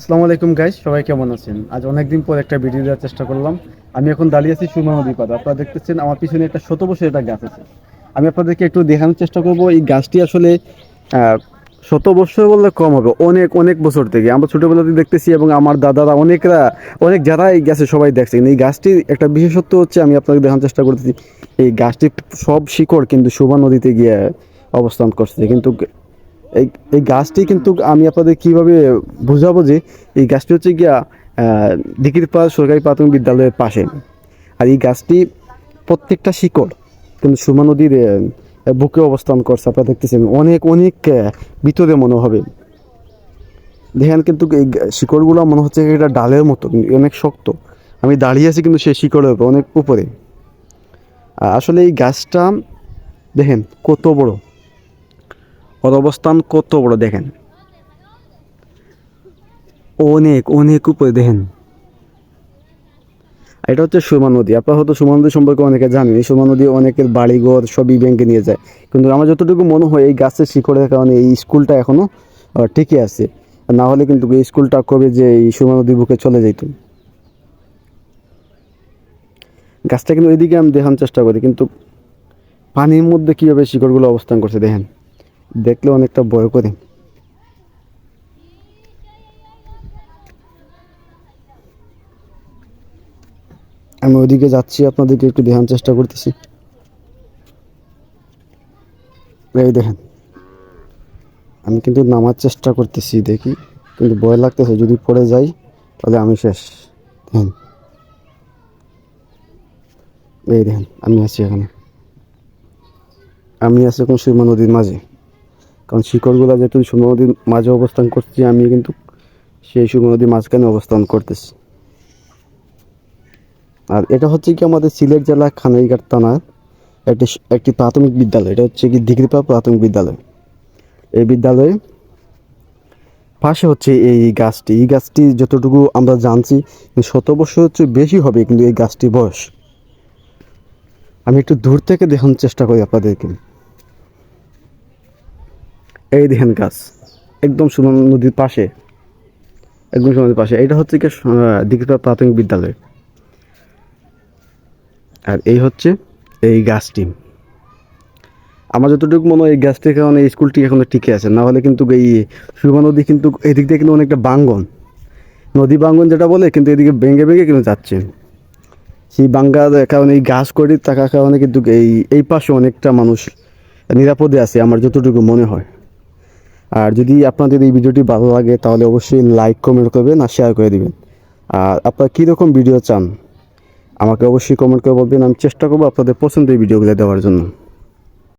আসসালামু আলাইকুম গাইস সবাই কেমন আছেন? আজ অনেকদিন পর একটা ভিডিও দেওয়ার চেষ্টা করলাম। আমি এখন দাঁড়িয়ে আছি সুরমা নদী পাড়ে। আপনারা দেখতেছেন আমার পিছনে একটা শত বছর একটা গাছ আছে। আমি আপনাদেরকে একটু দেখানোর চেষ্টা করব। এই গাছটি আসলে শত বছর বললে কম হবে। অনেক অনেক বছর থেকে। আমরা ছোটোবেলাতে দেখতেছি এবং আমার দাদারা অনেকরা, অনেক যারা এই গাছে সবাই দেখছে কিন্তু এই গাছটির একটা বিশেষত্ব হচ্ছে, আমি আপনাকে দেখানোর চেষ্টা করতেছি, এই গাছটি সব শিকড় কিন্তু সুরমা নদীতে গিয়ে অবস্থান করছে। কিন্তু এই এই গাছটি কিন্তু আমি আপনাদের কীভাবে বুঝাবো যে এই গাছটি হচ্ছে গিয়া দিকির পাড় সরকারি প্রাথমিক বিদ্যালয়ের পাশে। আর এই গাছটি প্রত্যেকটা শিকড় কিন্তু সুমা নদীর বুকে অবস্থান করছে, আপনারা দেখতেছেন, অনেক অনেক ভিতরে মনে হবে। দেখেন কিন্তু এই শিকড়গুলো মনে হচ্ছে এটা ডালের মতো, অনেক শক্ত। আমি দাঁড়িয়ে আছি কিন্তু সেই শিকড়ের উপর, অনেক উপরে। আসলে এই গাছটা, দেখেন, কত বড়। ওর অবস্থান কত বড় দেখেন। অনেক অনেক উপরে দেখেন। এটা হচ্ছে সুরমা নদী। আপনার হয়তো সুরমা নদী সম্পর্কে অনেকে জানেন। এই সুরমা নদী অনেকের বাড়িঘর সবই ব্যাংকে নিয়ে যায়। কিন্তু আমার যতটুকু মনে হয়, এই গাছের শিকড়ের কারণে এই স্কুলটা এখনও টিকে আছে। না হলে কিন্তু এই স্কুলটা কবে যে এই সুরমা নদীর বুকে চলে যেত গাছটা কিন্তু ওইদিকে আমি দেখানোর চেষ্টা করি, কিন্তু পানির মধ্যে কীভাবে শিকড়গুলো অবস্থান করছে দেখেন। দেখলে অনেকটা ভয় করে। আমি ওইদিকে যাচ্ছি, আপনাদেরকে একটু দেখানোর চেষ্টা করতেছি। এই দেখেন, আমি কিন্তু নামার চেষ্টা করতেছি দেখি, কিন্তু ভয় লাগতেছে, যদি পড়ে যাই তাহলে আমি শেষ। দেখেন, এই দেখেন, আমি আছি এখানে। আমি আছি এখন সুরমা নদীর মাঝে। কারণ শিকড়গুলো যেহেতু সুরমা নদীর মাঝে অবস্থান করছি, আমি কিন্তু সেই সুরমা নদীর মাঝখানে অবস্থান করতেছি। আর এটা হচ্ছে কি আমাদের সিলেট জেলা খানাইঘাট থানার একটি একটি প্রাথমিক বিদ্যালয়। এটা হচ্ছে কি দিঘিরপা প্রাথমিক বিদ্যালয়। এই বিদ্যালয়ে পাশে হচ্ছে এই গাছটি। এই গাছটি যতটুকু আমরা জানছি, শত বছর হচ্ছে বেশি হবে কিন্তু এই গাছটি বয়স। আমি একটু দূর থেকে দেখানোর চেষ্টা করি আপনাদেরকে। এই দেখেন গাছ, একদম সুমন নদীর পাশে, একদম সুমন নদীর পাশে। এটা হচ্ছে কি দিঘিরপা প্রাথমিক বিদ্যালয়। আর এই হচ্ছে এই গাছটি আমার যতটুকু মনে হয় এই গাছটির কারণে এই স্কুলটি এখনও টিকে আছে। না হলে কিন্তু এই সুরমা নদী কিন্তু এদিক দিয়ে কিন্তু অনেকটা বাঙ্গন। নদী বাঙ্গন যেটা বলে, কিন্তু এদিকে ভেঙে ভেঙে কিন্তু যাচ্ছে। সেই বাঙ্গার কারণে, এই গাছ করি থাকার কারণে কিন্তু এই এই পাশে অনেকটা মানুষ নিরাপদে আছে, আমার যতটুকু মনে হয়। আর যদি আপনাদের এই ভিডিওটি ভালো লাগে, তাহলে অবশ্যই লাইক কমেন্ট করবেন আর শেয়ার করে দেবেন। আর আপনারা কীরকম ভিডিও চান, আমাকে অবশ্যই কমেন্ট করে বলবেন। আমি চেষ্টা করব আপনাদের পছন্দের ভিডিওগুলো দেওয়ার জন্য।